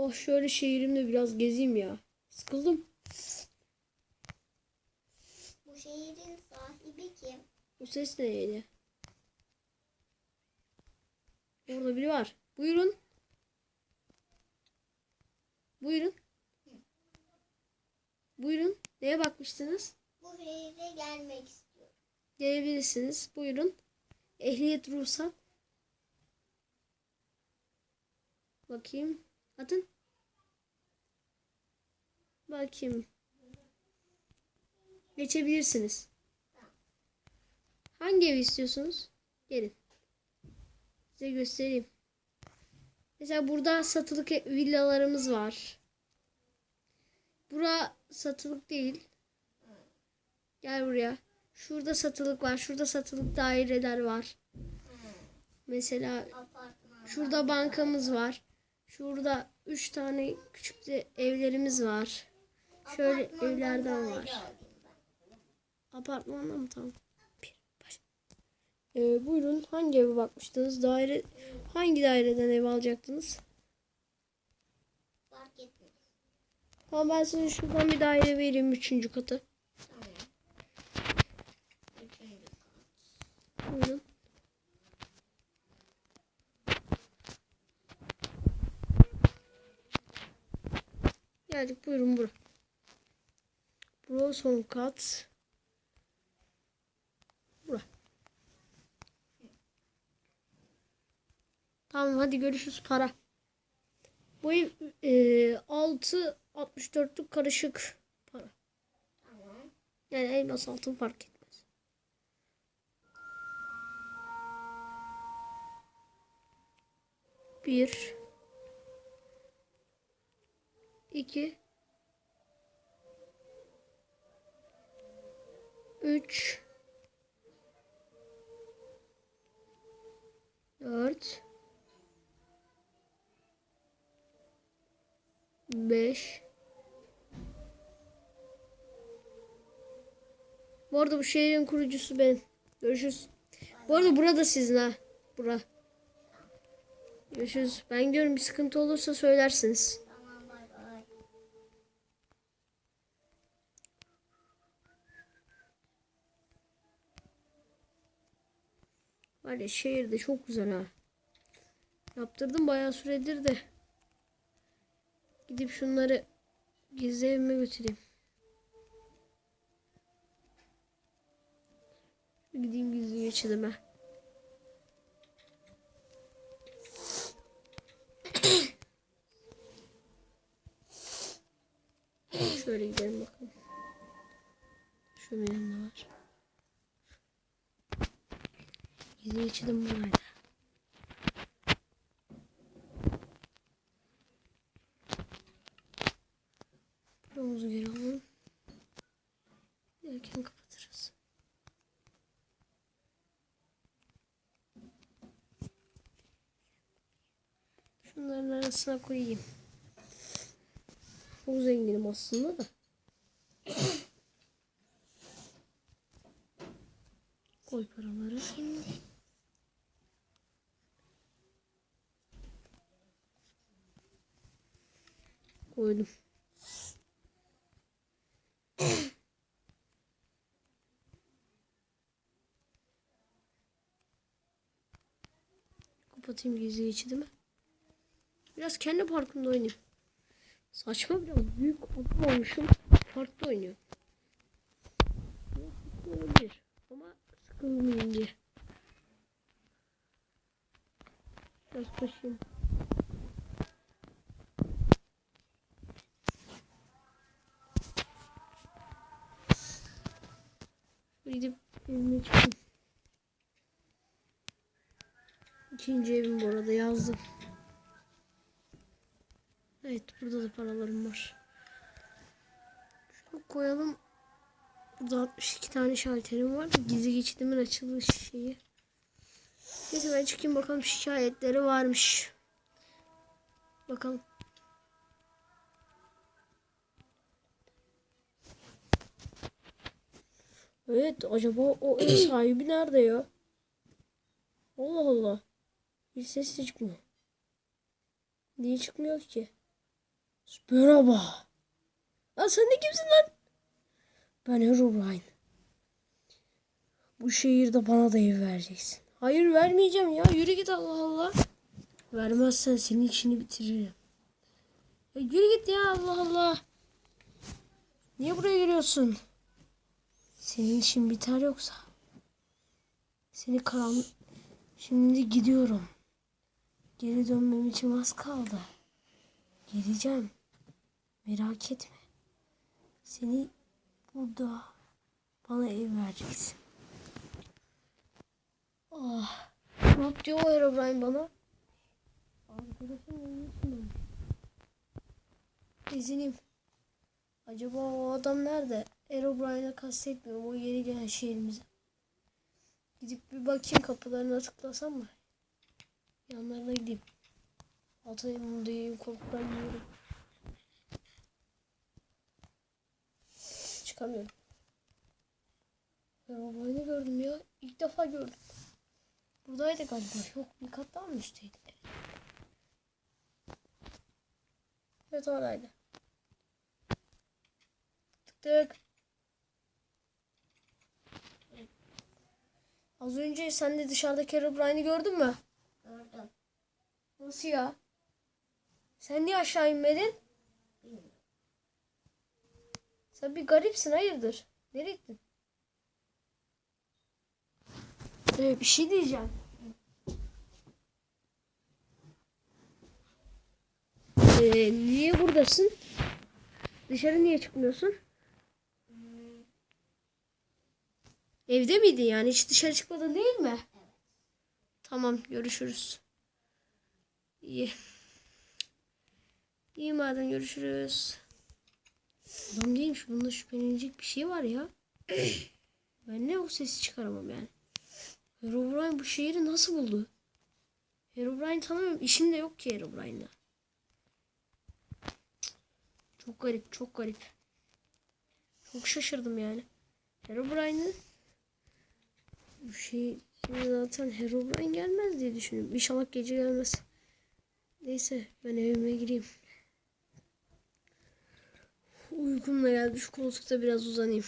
Oh şöyle şehrimde biraz gezeyim ya. Sıkıldım. Bu şehrin sahibi kim? Bu ses neydi? Orada biri var. Buyurun. Buyurun. Buyurun. Neye bakmıştınız? Bu şehre gelmek istiyorum. Gelebilirsiniz. Buyurun. Ehliyet ruhsat. Bakayım. Atın. Bakayım. Geçebilirsiniz. Hangi evi istiyorsunuz? Gelin. Size göstereyim. Mesela burada satılık villalarımız var. Bura satılık değil. Gel buraya. Şurada satılık var. Şurada satılık daireler var. Mesela şurada bankamız var. Şurada üç tane küçük de evlerimiz var. Şöyle evlerden var. Apartmanda mı tamam? Ee, buyurun hangi eve bakmıştınız? Daire hangi daireden ev alacaktınız? Fark etmez. Tamam ben size şuradan bir daire vereyim üçüncü katı. Tamam. Üçüncü kat. Buyurun. Geldik buyurun bura. Bura son kat. Bura. Tamam hadi görüşürüz para. Bu ev e, 6 64'lük karışık para. Tamam. Yani elmas altın fark etmez. Bir. iki, Üç. Dört. Beş. Bu arada bu şehrin kurucusu ben. Görüşürüz. Bu arada burada sizin ha. Bura. Görüşürüz. Ben gidiyorum bir sıkıntı olursa söylersiniz. Var ya şehir de çok güzel ha. Yaptırdım bayağı süredir de. Gidip şunları gizli evime götüreyim. Gideyim gizli geçidime. Şöyle gidelim bakalım. Şunun yanında var. Gizli geçidim buradaydı. Buramızı geri alalım. Erken kapatırız. Şunların arasına koyayım. Çok zenginim aslında da. Koy paraları. Koydum. Kapatayım gizli geçidi mi? Biraz kendi parkımda oynayayım. Saçma biraz büyük adam olmuşum. Parkta oynuyor. Olabilir. Ama sıkılmayayım diye. Biraz koşayım. Gidip evime çıkayım. İkinci evim bu arada yazdım. Evet burada da paralarım var. Şunu koyalım. Burada 62 tane şalterim var. Gizli geçidimin açılış şeyi. Neyse ben çıkayım bakalım şikayetleri varmış. Bakalım. Evet acaba o ev sahibi nerede ya? Allah Allah. Bir ses de çıkmıyor. Niye çıkmıyor ki? Merhaba. Lan sen de kimsin lan? Ben Herobrine. Bu şehirde bana da ev vereceksin. Hayır vermeyeceğim ya. Yürü git Allah Allah. Vermezsen senin işini bitiririm. Ya yürü git ya Allah Allah. Niye buraya giriyorsun? Senin işin biter yoksa. Seni karan... Şimdi gidiyorum. Geri dönmem için az kaldı. Geleceğim. Merak etme. Seni burada bana ev vereceksin. Ah. Ne yaptı o Herobrine bana? Arkadaşım ölmüşsün İzinim. Acaba o adam nerede? Herobrine'a kastetmiyorum. O yeni gelen şehrimize. Gidip bir bakayım kapılarına tıklasam mı? Yanlarına gideyim. Atayım diyeyim korkudan. Çıkamıyorum. Herobrine'i gördüm ya. İlk defa gördüm. Buradaydı galiba. Yok bir kat daha mı üstteydi? Evet oradaydı. Tık tık. Az önce sen de dışarıdaki Herobrine'i gördün mü? Gördüm. Nasıl ya? Sen niye aşağı inmedin? Bilmiyorum. Sen bir garipsin hayırdır? Nereye gittin? Ee, bir şey diyeceğim. Ee, niye buradasın? Dışarı niye çıkmıyorsun? Evde miydin yani? Hiç dışarı çıkmadın değil mi? Evet. Tamam görüşürüz. İyi. İyi madem görüşürüz. Adam değilmiş. Bunda şüphelenecek bir şey var ya. ben ne o sesi çıkaramam yani. Herobrine bu şehri nasıl buldu? Herobrine tanımıyorum. İşim de yok ki Herobrine'la. Çok garip, çok garip. Çok şaşırdım yani. Herobrine'ı bu şey zaten Herobrine gelmez diye düşünüyorum. İnşallah gece gelmez. Neyse ben evime gireyim. Uykum da geldi. Şu koltukta biraz uzanayım.